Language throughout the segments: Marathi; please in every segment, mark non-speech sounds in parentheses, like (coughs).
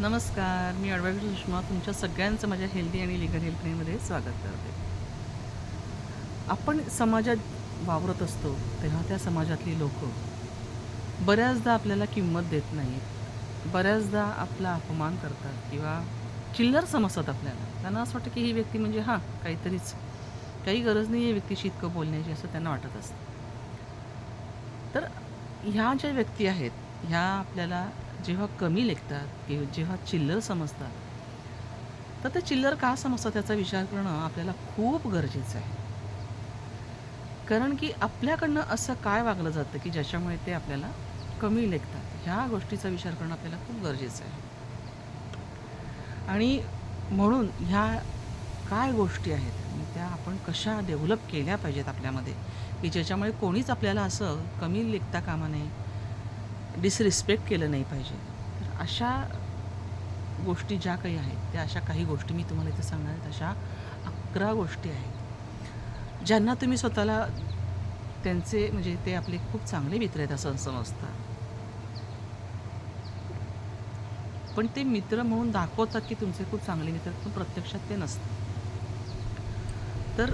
नमस्कार मी ॲडव्होकेट सुषमा. तुमच्या सगळ्यांचं माझ्या हेल्दी आणि लिगल हेल्पलाईनमध्ये स्वागत करते. आपण समाजात वावरत असतो तेव्हा त्या समाजातली लोक बऱ्याचदा आपल्याला किंमत देत नाहीत. बऱ्याचदा आपला अपमान करतात किंवा चिल्लर समजतात आपल्याला. त्यांना असं वाटतं की ही व्यक्ती म्हणजे हां काहीतरीच काही गरज नाही आहे व्यक्तीशी इतकं बोलण्याची असं त्यांना वाटत असतं. तर ह्या ज्या व्यक्ती आहेत ह्या आपल्याला जेव्हा कमी लेखतात किंवा जेव्हा चिल्लर समजतात तर ते चिल्लर का समजतात त्याचा विचार करणं आपल्याला खूप गरजेचं आहे. कारण की आपल्याकडनं असं काय वागलं जातं की ज्याच्यामुळे ते आपल्याला कमी लेखतात? ह्या गोष्टीचा विचार करणं आपल्याला खूप गरजेचं आहे. आणि म्हणून ह्या काय गोष्टी आहेत आणि त्या आपण कशा डेव्हलप केल्या पाहिजेत आपल्यामध्ये? की ज्याच्यामुळे कोणीच आपल्याला असं कमी लेखता कामा नये डिसरिस्पेक्ट केलं नाही पाहिजे. तर अशा गोष्टी ज्या काही आहेत त्या अशा काही गोष्टी मी तुम्हाला इथं सांगणार आहेत. अशा अकरा गोष्टी आहेत. ज्यांना तुम्ही स्वतःला त्यांचे म्हणजे ते आपले खूप चांगले मित्र आहेत असं समजता. पण ते मित्र म्हणून दाखवतात की तुमचे खूप चांगले मित्र आहेत, पण प्रत्यक्षात ते नसतं तर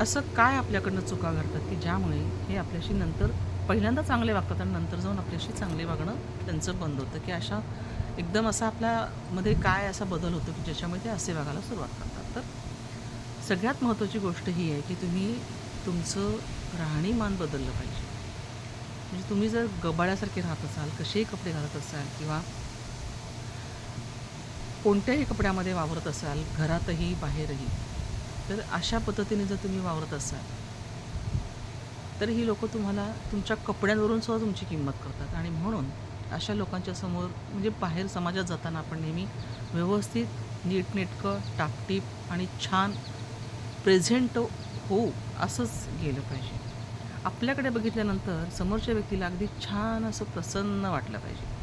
असं काय आपल्याकडनं चुका घडतात की ज्यामुळे हे आपल्याशी नंतर पहिल्यांदा चांगले वागतात आणि नंतर जाऊन आपल्याशी चांगले वागणं त्यांचं बंद होतं. की अशा एकदम असा आपल्यामध्ये काय असा बदल होतो की ज्याच्यामुळे ते असे वागायला सुरुवात करतात. तर सगळ्यात महत्त्वाची गोष्ट ही आहे की तुम्ही तुमचं राहणीमान बदललं पाहिजे. म्हणजे तुम्ही जर गबाळ्यासारखे राहत असाल कसेही कपडे घालत असाल किंवा कोणत्याही कपड्यामध्ये वावरत असाल घरातही बाहेरही तर अशा पद्धतीने जर तुम्ही वावरत असाल तर ही लोक तुम्हाला तुमच्या कपड्यांवरून सुद्धा तुमची किंमत करतात. आणि म्हणून अशा लोकांच्या समोर म्हणजे बाहेर समाजात जाताना आपण नेहमी व्यवस्थित नीटनेटकं टापटीप आणि छान प्रेझेंट होऊ असंच गेलं पाहिजे. आपल्याकडे बघितल्यानंतर समोरच्या व्यक्तीला अगदी छान असं प्रसन्न वाटलं पाहिजे.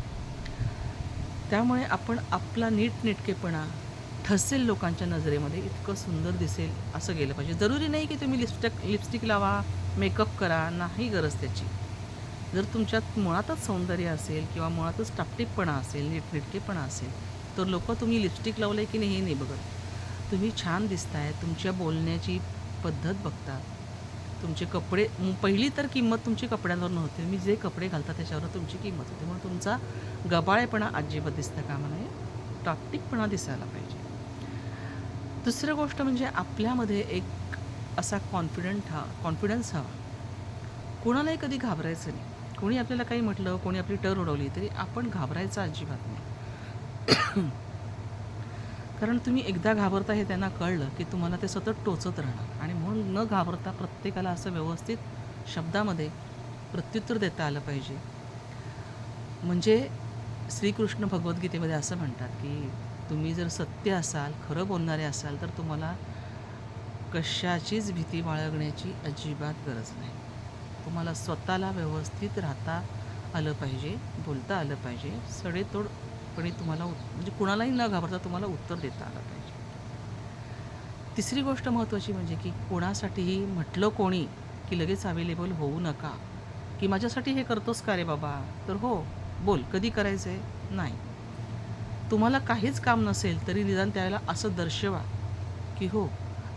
त्यामुळे आपण आपला नीटनेटकेपणा ठसेल लोकांच्या नजरेमध्ये इतकं सुंदर दिसेल असं गेलं पाहिजे. जरुरी नाही की तुम्ही लिपस्टिक लिपस्टिक लावा मेकअप करा नाही गरज त्याची. जर तुमच्यात मुळातच सौंदर्य असेल किंवा मुळातच टापटीपणा असेल नीटनेटकेपणा असेल तर लोक तुम्ही लिपस्टिक लावलं आहे की नाही हे नाही बघत. तुम्ही छान दिसताय तुमच्या बोलण्याची पद्धत बघतात तुमचे कपडे पहिली तर किंमत तुमची कपड्यांवर नव्हती. मी जे कपडे घालता त्याच्यावर तुमची किंमत होती. म्हणून तुमचा गबाळेपणा अजिबात दिसता कामा नये. टापटीकपणा दिसायला पाहिजे. दुसरं गोष्ट म्हणजे आपल्यामध्ये एक असा कॉन्फिडंट हा कॉन्फिडन्स हवा कोणालाही कधी घाबरायचं नाही. कोणी आपल्याला काही म्हटलं कोणी आपली टर उडवली तरी आपण घाबरायचं अजिबात नाही. (coughs) कारण तुम्ही एकदा घाबरता हे त्यांना कळलं की तुम्हाला ते सतत टोचत राहणार. आणि म्हणून न घाबरता प्रत्येकाला असं व्यवस्थित शब्दामध्ये प्रत्युत्तर देता आलं पाहिजे. म्हणजे श्रीकृष्ण भगवद्गीतेमध्ये असं म्हणतात की तुम्ही जर सत्य असाल खरं बोलणारे असाल तर तुम्हाला कशाचीच भीती बाळगण्याची अजिबात गरज नाही. तुम्हाला स्वतःला व्यवस्थित राहता आलं पाहिजे बोलता आलं पाहिजे सडेतोडपणे तुम्हाला म्हणजे कुणालाही न घाबरता तुम्हाला उत्तर देता आलं पाहिजे. तिसरी गोष्ट महत्त्वाची म्हणजे की कोणासाठीही म्हटलं कोणी की लगेच अवेलेबल होऊ नका की माझ्यासाठी हे करतोस का रे बाबा? तर हो बोल कधी करायचं आहे नाही. तुम्हाला काहीच काम नसेल तरी निदान त्यावेळेला असं दर्शवा की हो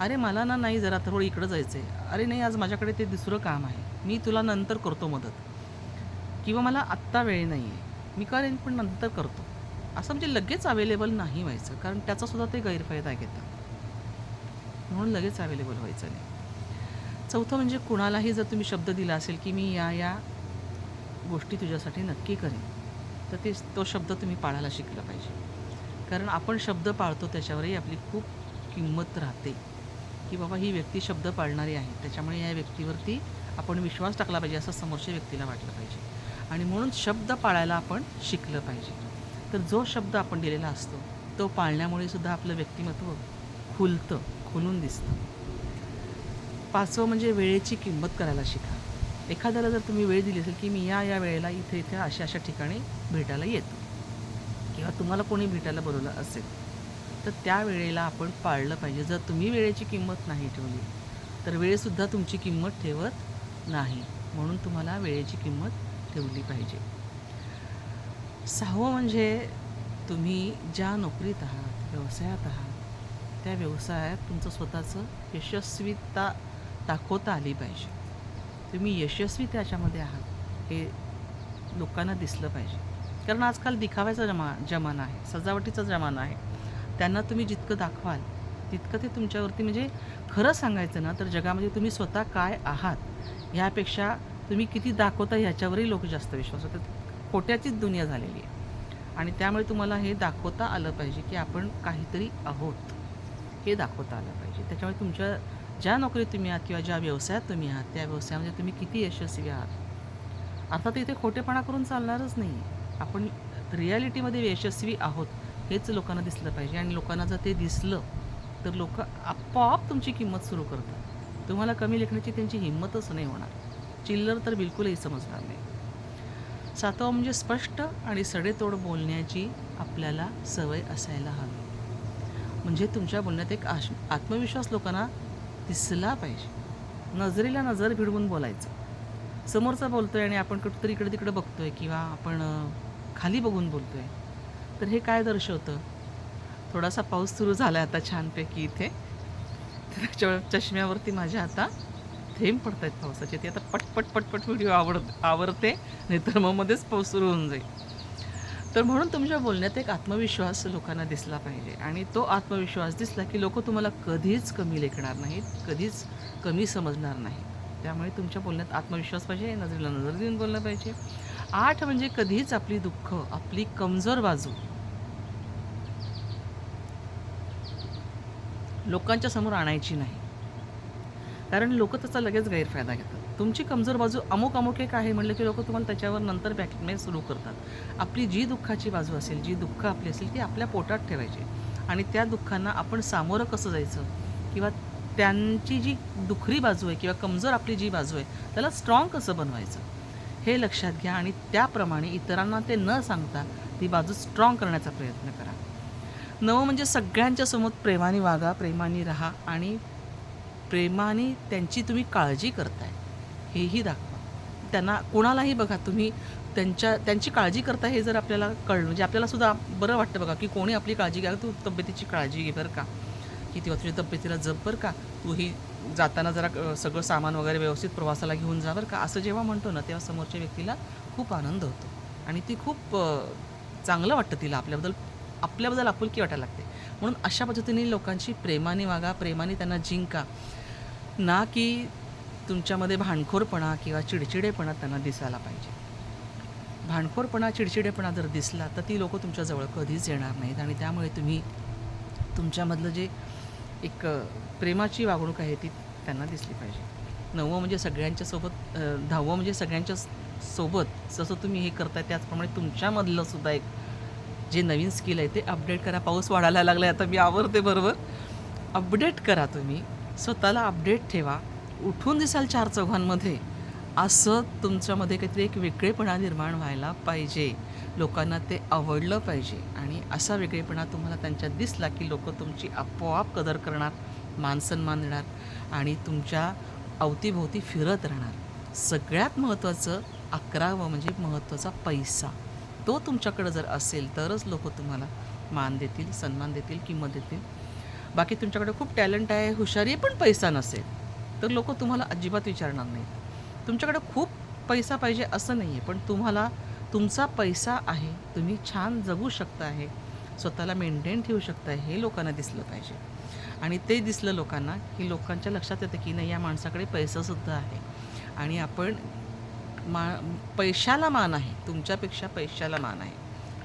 अरे मला ना नाही जरा थोडं इकडं जायचं आहे अरे नाही आज माझ्याकडे ते दुसरं काम आहे. मी तुला नंतर करतो मदत. किंवा मला आत्ता वेळ नाही आहे मी करेन पण नंतर करतो. असं म्हणजे लगेच अवेलेबल नाही व्हायचं कारण त्याचासुद्धा ते गैरफायदा घेतात. म्हणून लगेच अवेलेबल व्हायचं नाही. चौथं म्हणजे कुणालाही जर तुम्ही शब्द दिला असेल की मी या या गोष्टी तुझ्यासाठी नक्की करेन तर ते तो शब्द तुम्ही पाळायला शिकला पाहिजे. कारण आपण शब्द पाळतो त्याच्यावरही आपली खूप किंमत राहते. की बाबा ही व्यक्ती शब्द पाळणारी आहे. त्याच्यामुळे या व्यक्तीवरती आपण विश्वास टाकला पाहिजे असं समोरच्या व्यक्तीला वाटलं पाहिजे. आणि म्हणून शब्द पाळायला आपण शिकलं पाहिजे. तर जो शब्द आपण दिलेला असतो तो पाळण्यामुळे सुद्धा आपलं व्यक्तिमत्व खुलतं खुलून दिसतं. पाचवं म्हणजे वेळेची किंमत करायला शिका. एखाद्याला जर तुम्ही वेळ दिली असेल की मी या या वेळेला इथे इथे अशा अशा ठिकाणी भेटायला येतो. किंवा तुम्हाला कोणी भेटायला बोलवलं असेल तर त्या वेळेला आपण पाळलं पाहिजे. जर तुम्ही वेळेची किंमत नाही ठेवली तर वेळसुद्धा तुमची किंमत ठेवत नाही. म्हणून तुम्हाला वेळेची किंमत ठेवली पाहिजे. सहावं म्हणजे तुम्ही ज्या नोकरीत आहात व्यवसायात आहात त्या व्यवसायात तुमचं स्वतःचं यशस्वीता दाखवता आली पाहिजे. तुम्ही यशस्वी त्याच्यामध्ये आहात हे लोकांना दिसलं पाहिजे. कारण आजकाल दिखाव्याचा जमा जमाना आहे सजावटीचा जमाना आहे. त्यांना तुम्ही जितकं दाखवाल तितकं ते तुमच्यावरती म्हणजे खरं सांगायचं ना तर जगामध्ये तुम्ही स्वतः काय आहात ह्यापेक्षा तुम्ही किती दाखवता ह्याच्यावरही लोक जास्त विश्वास होतात खोट्याचीच दुनिया झालेली आहे. आणि त्यामुळे तुम्हाला हे दाखवता आलं पाहिजे की आपण काहीतरी आहोत. हे दाखवता आलं पाहिजे. त्याच्यामुळे तुमच्या ज्या नोकरीत तुम्ही आहात किंवा ज्या व्यवसायात तुम्ही आहात त्या व्यवसायामध्ये तुम्ही किती यशस्वी आहात. अर्थात इथे खोटेपणा करून चालणारच नाही आपण रियालिटीमध्ये यशस्वी आहोत. हेच लोकांना दिसलं पाहिजे आणि लोकांना जर ते दिसलं तर लोक आपोआप तुमची किंमत सुरू करतात. तुम्हाला कमी लेखण्याची त्यांची हिंमतच नाही होणार. चिल्लर तर बिलकुलही समजणार नाही. सातवा म्हणजे स्पष्ट आणि सडेतोड बोलण्याची आपल्याला सवय असायला हवी. म्हणजे तुमच्या बोलण्यात एक आश आत्मविश्वास लोकांना दिसला पाहिजे. नजरेला नजर भिडवून बोलायचं. समोरचा बोलतो आहे आणि आपण कुठंतरी इकडे तिकडे आहे किंवा आपण खाली बघून बोलतो आहे तर हे काय दर्शवतं? थोडासा पाऊस सुरू झाला आहे आता छानपैकी इथे. तर त्याच्या चष्म्यावरती माझ्या आता थेंब पडत आहेत पावसाचे. ते आता पटपट पटपट व्हिडिओ आवड आवडते नाहीतर मग मध्येच पाऊस सुरू होऊन जाईल. तर म्हणून तुमच्या बोलण्यात एक आत्मविश्वास लोकांना दिसला पाहिजे. आणि तो आत्मविश्वास दिसला की लोक तुम्हाला कधीच कमी लेखणार नाहीत कधीच कमी समजणार नाहीत. त्यामुळे तुमच्या बोलण्यात आत्मविश्वास पाहिजे नजरेला नजर देऊन बोललं पाहिजे. आठ म्हणजे कधीच आपली दुःख आपली कमजोर बाजू. लोकांच्या समोर आणायची नाही. कारण लोक त्याचा लगेच गैरफायदा घेतात. तुमची कमजोर बाजू अमुक अमुक एक आहे म्हणलं की लोक तुम्हाला त्याच्यावर नंतर बॅकमेल सुरू करतात. आपली जी दुःखाची बाजू असेल जी दुःख आपली असेल ती आपल्या पोटात ठेवायची. आणि त्या दुःखांना आपण सामोरं कसं जायचं? किंवा त्यांची जी दुखरी बाजू आहे किंवा कमजोर आपली जी बाजू आहे त्याला स्ट्रॉंग कसं बनवायचं? हे लक्षात घ्या आणि त्याप्रमाणे इतरांना ते न सांगता ती बाजू स्ट्रॉंग करण्याचा प्रयत्न करा. नवं म्हणजे सगळ्यांच्या समोर प्रेमाने वागा प्रेमाने राहा आणि प्रेमाने त्यांची तुम्ही काळजी करताय. हेही दाखवा. त्यांना कोणालाही बघा तुम्ही त्यांच्या त्यांची काळजी करता हे जर आपल्याला कळलं म्हणजे आपल्याला सुद्धा बरं वाटतं बघा की कोणी आपली काळजी घ्या तू तब्येतीची काळजी घे बरं का? की तेव्हा तुझ्या तब्येतीला जप बरं का? तू ही जाताना जरा सगळं सामान वगैरे व्यवस्थित प्रवासाला घेऊन जा बरं का. असं जेव्हा म्हणतो ना तेव्हा समोरच्या व्यक्तीला खूप आनंद होतो. आणि ती खूप चांगलं वाटतं तिला आपल्याबद्दल आपल्याबद्दल आपुलकी वाटायला लागते. म्हणून अशा पद्धतीने लोकांची प्रेमाने वागा प्रेमाने त्यांना जिंका. ना की तुमच्यामध्ये भांडखोरपणा किंवा चिडचिडेपणा त्यांना दिसायला पाहिजे. भांडखोरपणा चिडचिडेपणा जर दिसला तर ती लोकं तुमच्याजवळ कधीच येणार नाहीत आणि त्यामुळे तुम्ही तुमच्यामधलं जे एक प्रेमाची वागणूक आहे ती त्यांना दिसली पाहिजे. नववं म्हणजे सगळ्यांच्या सोबत दहावं म्हणजे सगळ्यांच्या सोबत जसं तुम्ही हे करताय त्याचप्रमाणे तुमच्यामधलं सुद्धा एक जे नवीन स्किल आहे ते अपडेट करा. पाऊस वाढायला लागला आता मी आवरते बरोबर. अपडेट करा तुम्ही. स्वतःला अपडेट ठेवा. उठून दिसाल चार चौघांमध्ये. असं तुमच्यामध्ये काहीतरी एक वेगळेपणा निर्माण व्हायला पाहिजे. लोकांना ते आवडलं पाहिजे. आणि असा वेगळेपणा तुम्हाला त्यांच्यात दिसला की लोक तुमची आपोआप कदर करणार मानसन्मान देणार आणि तुमच्या अवतीभोवती फिरत राहणार. सगळ्यात महत्त्वाचं अकरावं म्हणजे महत्त्वाचा पैसा. तो तुमच्याकडं जर असेल तरच लोक तुम्हाला मान देतील सन्मान देतील किंमत देतील. बाकी तुमच्याकडे खूप टॅलेंट आहे हुशारी आहे, पण पैसा नसेल तर लोक तुम्हाला अजिबात विचारणार नाहीत. तुमच्याकडे खूप पैसा पाहिजे असं नाही आहे पण तुम्हाला तुमचा पैसा आहे तुम्ही छान जगू शकता आहे स्वतःला मेंटेन ठेवू शकता हे लोकांना दिसलं पाहिजे. आणि ते दिसलं लोकांना की लोकांच्या लक्षात येतं की नाही या माणसाकडे पैसासुद्धा आहे. आणि आपण मा पैशाला मान आहे तुमच्यापेक्षा पैशाला मान आहे.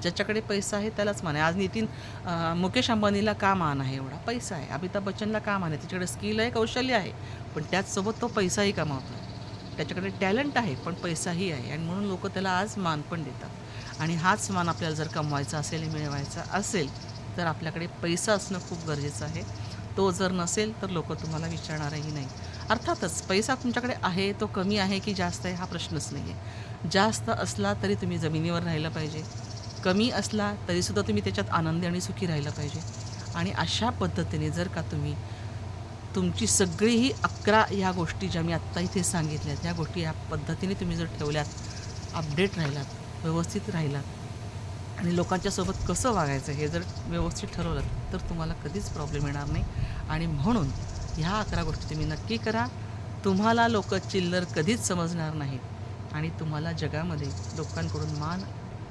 ज्याच्याकडे पैसा आहे त्यालाच मान आहे. आज नितीन मुकेश अंबानीला का मान आहे एवढा? पैसा आहे. अमिताभ बच्चनला का मान आहे? त्याच्याकडे स्किल आहे कौशल्य आहे. पण त्याचसोबत तो पैसाही कमावतो त्याच्याकडे टॅलेंट आहे पण पैसाही आहे. आणि म्हणून लोक त्याला आज मान पण देतात. आणि हाच मान आपल्याला जर कमवायचा असेल मिळवायचा असेल तर आपल्याकडे पैसा असणं खूप गरजेचं आहे. तो जर नसेल तर लोक तुम्हाला विचारणारही नाही. अर्थातच पैसा तुमच्याकडे आहे तो कमी आहे की जास्त आहे हा प्रश्नच नाही आहे जास्त असला तरी तुम्ही जमिनीवर राहिलं पाहिजे. कमी असला तरीसुद्धा तुम्ही त्याच्यात आनंदी आणि सुखी राहिलं पाहिजे. आणि अशा पद्धतीने जर का तुम्ही तुमची सगळी ही अकरा ह्या गोष्टी ज्या मी आत्ता इथे सांगितल्यात ह्या गोष्टी ह्या पद्धतीने तुम्ही जर ठेवल्यात अपडेट राहिलात व्यवस्थित राहिलात आणि लोकांच्यासोबत कसं वागायचं हे जर व्यवस्थित ठरवलं तर तुम्हाला कधीच प्रॉब्लेम येणार नाही. आणि म्हणून ह्या अकरा गोष्टी तुम्ही नक्की करा. तुम्हाला लोक चिल्लर कधीच समजणार नाहीत आणि तुम्हाला जगामध्ये लोकांकडून मान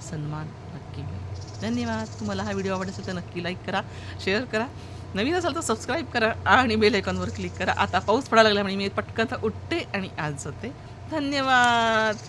सन्मान नक्की मिळेल. धन्यवाद. तुम्हाला हा व्हिडिओ आवडला असेल तर नक्की लाईक करा शेअर करा. नवीन असाल तर सबस्क्राईब करा आणि बेल आयकॉनवर क्लिक करा. आता पाऊस पडायला लागला म्हणजे मी पटकन उठते आणि आज जाते. धन्यवाद!